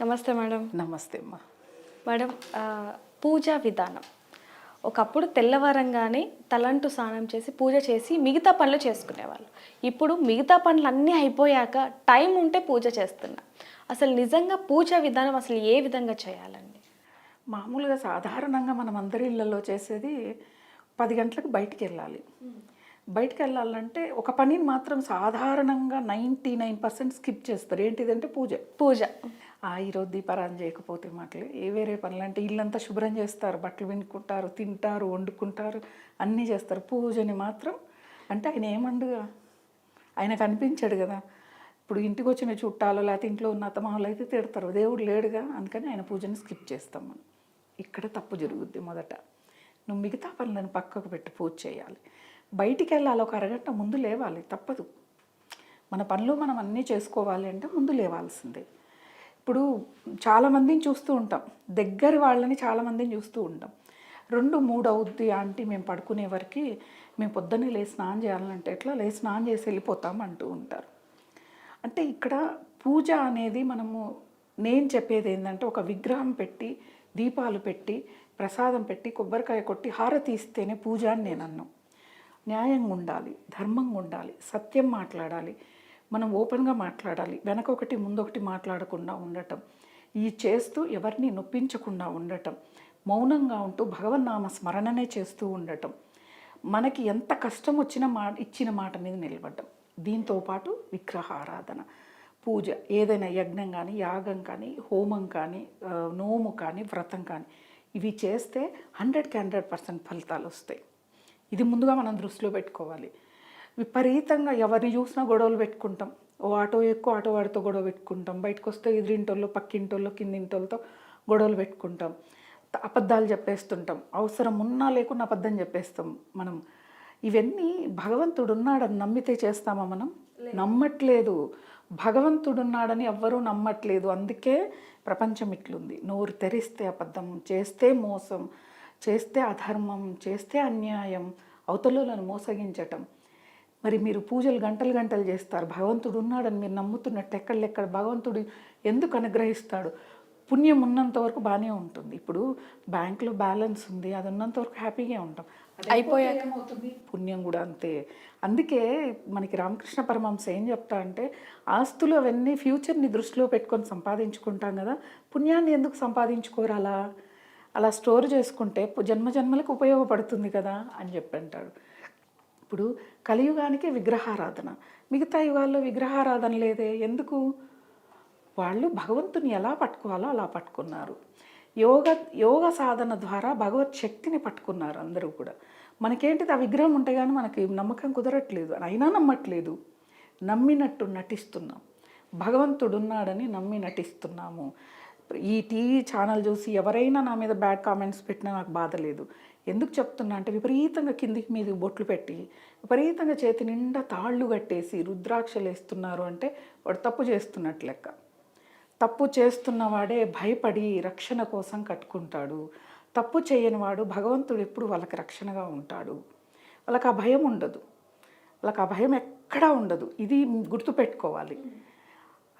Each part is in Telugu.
నమస్తే మేడం. నమస్తే అమ్మా. మేడం పూజా విధానం. ఒకప్పుడు తెల్లవారంగానే తలంటు స్నానం చేసి పూజ చేసి మిగతా పనులు చేసుకునేవాళ్ళు. ఇప్పుడు మిగతా పనులు అన్నీ అయిపోయాక టైం ఉంటే పూజ చేస్తున్నా. అసలు నిజంగా పూజా విధానం అసలు ఏ విధంగా చేయాలండి? మామూలుగా సాధారణంగా మనం అందరి ఇళ్ళల్లో చేసేది పది గంటలకు బయటికి వెళ్ళాలి. బయటికి వెళ్ళాలంటే ఒక పనిని మాత్రం సాధారణంగా నైంటీ నైన్ పర్సెంట్ స్కిప్ చేస్తారు. ఏంటిదంటే పూజ. పూజ. ఈరోజు దీపారాధన చేయకపోతే మాటలు. ఏ వేరే పనులు అంటే ఇల్లంతా శుభ్రం చేస్తారు. బట్టలు వినుకుంటారు తింటారు వండుకుంటారు అన్నీ చేస్తారు. పూజని మాత్రం అంటే ఆయన ఏమండుగా? ఆయన అనిపించాడు కదా. ఇప్పుడు ఇంటికి వచ్చిన చుట్టాలు లేకపోతే ఇంట్లో ఉన్న అత్తమామలు అయితే తిడతారు. దేవుడు లేడుగా? అందుకని ఆయన పూజని స్కిప్ చేస్తాం మనం. ఇక్కడ తప్పు జరుగుద్ది మొదట. నువ్వు మిగతా పనులను పక్కకు పెట్టి పూజ చేయాలి. బయటికి వెళ్ళాలి. ఒక అరగంట ముందు లేవాలి. తప్పదు. మన పనులు మనం అన్నీ చేసుకోవాలి అంటే ముందు లేవాల్సిందే. ఇప్పుడు చాలామందిని చూస్తూ ఉంటాం. దగ్గర వాళ్ళని చాలామందిని చూస్తూ ఉంటాం. రెండు మూడు అవుద్ది ఆంటీ మేము పడుకునే వరకు మేము పొద్దున్నే లేచి స్నానం చేయాలంటే ఎట్లా? లేచి స్నానం చేసి వెళ్ళిపోతాం అంటూ ఉంటారు. అంటే ఇక్కడ పూజ అనేది మనము నేను చెప్పేది ఏంటంటే ఒక విగ్రహం పెట్టి దీపాలు పెట్టి ప్రసాదం పెట్టి కొబ్బరికాయ కొట్టి హారతి ఇస్తేనే పూజ అని నేను అన్నాను న్యాయంగా ఉండాలి ధర్మంగా ఉండాలి సత్యం మాట్లాడాలి మనం ఓపెన్గా మాట్లాడాలి. వెనక ఒకటి ముందొకటి మాట్లాడకుండా ఉండటం. ఈ చేస్తూ ఎవరిని నొప్పించకుండా ఉండటం. మౌనంగా ఉంటూ భగవన్నామ స్మరణనే చేస్తూ ఉండటం. మనకి ఎంత కష్టం వచ్చిన మాట ఇచ్చిన మాట మీద నిలబడ్డం. దీంతో పాటు విగ్రహారాధన పూజ ఏదైనా యజ్ఞం కానీ యాగం కానీ హోమం కానీ నోము కానీ వ్రతం కానీ ఇవి చేస్తే హండ్రెడ్కి హండ్రెడ్ పర్సెంట్ ఫలితాలు వస్తాయి ఇది ముందుగా మనం దృష్టిలో పెట్టుకోవాలి. విపరీతంగా ఎవరిని చూసినా గొడవలు పెట్టుకుంటాం. ఓ ఆటో ఎక్కువ ఆటో వాడితో గొడవ పెట్టుకుంటాం. బయటకు వస్తే ఎదురింటోళ్ళు పక్కింటోళ్ళు కిందింటోళ్ళతో గొడవలు పెట్టుకుంటాం. అబద్ధాలు చెప్పేస్తుంటాం. అవసరం ఉన్నా లేకున్నా అబద్ధం చెప్పేస్తాం మనం. ఇవన్నీ భగవంతుడు ఉన్నాడని నమ్మితే చేస్తామా మనం? నమ్మట్లేదు. భగవంతుడున్నాడని ఎవ్వరూ నమ్మట్లేదు. అందుకే ప్రపంచం ఇట్లుంది. నోరు తెరిస్తే అబద్ధం చేస్తే మోసం చేస్తే అధర్మం చేస్తే అన్యాయం అవతలను మోసగించటం. మరి మీరు పూజలు గంటలు గంటలు చేస్తారు. భగవంతుడు ఉన్నాడని మీరు నమ్ముతున్నట్టు ఎక్కడెక్కడ భగవంతుడు ఎందుకు అనుగ్రహిస్తాడు? పుణ్యం ఉన్నంత వరకు బాగానే ఉంటుంది. ఇప్పుడు బ్యాంకులో బ్యాలెన్స్ ఉంది. అది ఉన్నంత వరకు హ్యాపీగా ఉంటాం. అయిపోయాక ఏమవుతుంది? పుణ్యం కూడా అంతే. అందుకే మనకి రామకృష్ణ పరమహంస ఏం చెప్తా అంటే ఆస్తులు అవన్నీ ఫ్యూచర్ని దృష్టిలో పెట్టుకొని సంపాదించుకుంటాం కదా. పుణ్యాన్ని ఎందుకు సంపాదించుకోరు అలా? అలా స్టోర్ చేసుకుంటే జన్మ జన్మలకు ఉపయోగపడుతుంది కదా అని చెప్పి అంటాడు. ఇప్పుడు కలియుగానికి విగ్రహారాధన. మిగతా యుగాల్లో విగ్రహారాధన లేదే. ఎందుకు? వాళ్ళు భగవంతుని ఎలా పట్టుకోవాలో అలా పట్టుకున్నారు. యోగ యోగ సాధన ద్వారా భగవత్ శక్తిని పట్టుకున్నారు అందరూ కూడా. మనకేంటిది? ఆ విగ్రహం ఉంటే కానీ మనకి నమ్మకం కుదరట్లేదు. అయినా నమ్మట్లేదు. నమ్మినట్టు నటిస్తున్నాం. భగవంతుడున్నాడని నమ్మి నటిస్తున్నాము. ఈ టీవీ ఛానల్ చూసి ఎవరైనా నా మీద బ్యాడ్ కామెంట్స్ పెట్టినా నాకు బాధ లేదు. ఎందుకు చెప్తున్నా అంటే విపరీతంగా కిందికి మీదకి బొట్లు పెట్టి విపరీతంగా చేతి నిండా తాళ్ళు కట్టేసి రుద్రాక్షలు వేస్తున్నారు అంటే వాడు తప్పు చేస్తున్నట్లు లెక్క. తప్పు చేస్తున్నవాడే భయపడి రక్షణ కోసం కట్టుకుంటాడు. తప్పు చేయని వాడు భగవంతుడు ఎప్పుడు వాళ్ళకి రక్షణగా ఉంటాడు. వాళ్ళకి ఆ భయం ఉండదు. వాళ్ళకి ఆ భయం ఎక్కడా ఉండదు. ఇది గుర్తుపెట్టుకోవాలి.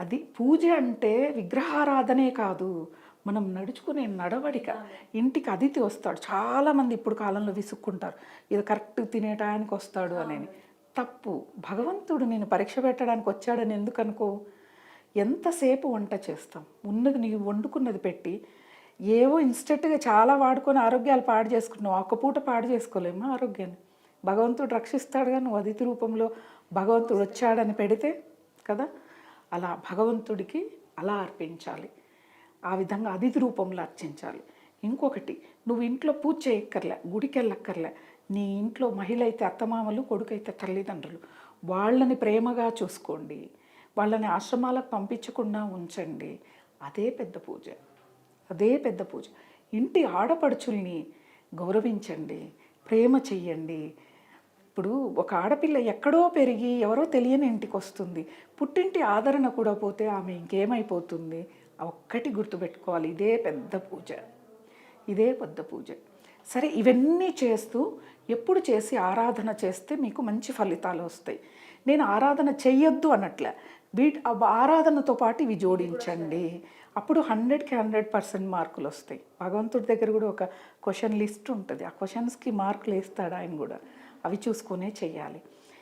అది పూజ అంటే విగ్రహారాధనే కాదు. మనం నడుచుకునే నడవడిక ఇంటికి అతిథి వస్తాడు. చాలామంది ఇప్పుడు కాలంలో విసుక్కుంటారు. ఇది కరెక్ట్ తినే టయానికి వస్తాడు అని తప్పు. భగవంతుడు నేను పరీక్ష పెట్టడానికి వచ్చాడని ఎందుకు అనుకో ఎంతసేపు వంట చేస్తాం? ఉన్నది నీవు వండుకున్నది పెట్టి ఏవో ఇన్స్టెంట్గా చాలా వాడుకొని ఆరోగ్యాలు పాడు చేసుకుంటున్నావు. ఒక్క పూట పాడు చేసుకోలేమా ఆరోగ్యాన్ని? భగవంతుడు రక్షిస్తాడుగా నువ్వు అతిథి రూపంలో. భగవంతుడు వచ్చాడని పెడితే కదా? అలా భగవంతుడికి అలా అర్పించాలి. ఆ విధంగా అతిథి రూపంలో అర్చించాలి. ఇంకొకటి నువ్వు ఇంట్లో పూజ చేయక్కర్లే గుడికి వెళ్ళక్కర్లే నీ ఇంట్లో మహిళ అయితే అత్తమామలు కొడుకైతే తల్లిదండ్రులు వాళ్ళని ప్రేమగా చూసుకోండి. వాళ్ళని ఆశ్రమాలకు పంపించకుండా ఉంచండి. అదే పెద్ద పూజ. అదే పెద్ద పూజ. ఇంటి ఆడపడుచుల్ని గౌరవించండి. ప్రేమ చెయ్యండి. ఇప్పుడు ఒక ఆడపిల్ల ఎక్కడో పెరిగి ఎవరో తెలియని ఇంటికి వస్తుంది పుట్టింటి ఆదరణ కూడా పోతే ఆమె ఇంకేమైపోతుంది? ఒక్కటి గుర్తుపెట్టుకోవాలి. ఇదే పెద్ద పూజ. ఇదే పెద్ద పూజ. సరే ఇవన్నీ చేస్తూ ఎప్పుడు చేసి ఆరాధన చేస్తే మీకు మంచి ఫలితాలు వస్తాయి. నేను ఆరాధన చెయ్యొద్దు అన్నట్లే. వీటి ఆరాధనతో పాటు ఇవి జోడించండి. అప్పుడు హండ్రెడ్కి హండ్రెడ్ పర్సెంట్ మార్కులు వస్తాయి. భగవంతుడి దగ్గర కూడా ఒక క్వశ్చన్ లిస్ట్ ఉంటుంది. ఆ క్వశ్చన్స్కి మార్కులు వేస్తాడు ఆయన కూడా. అవి చూసుకునే చెయ్యాలి.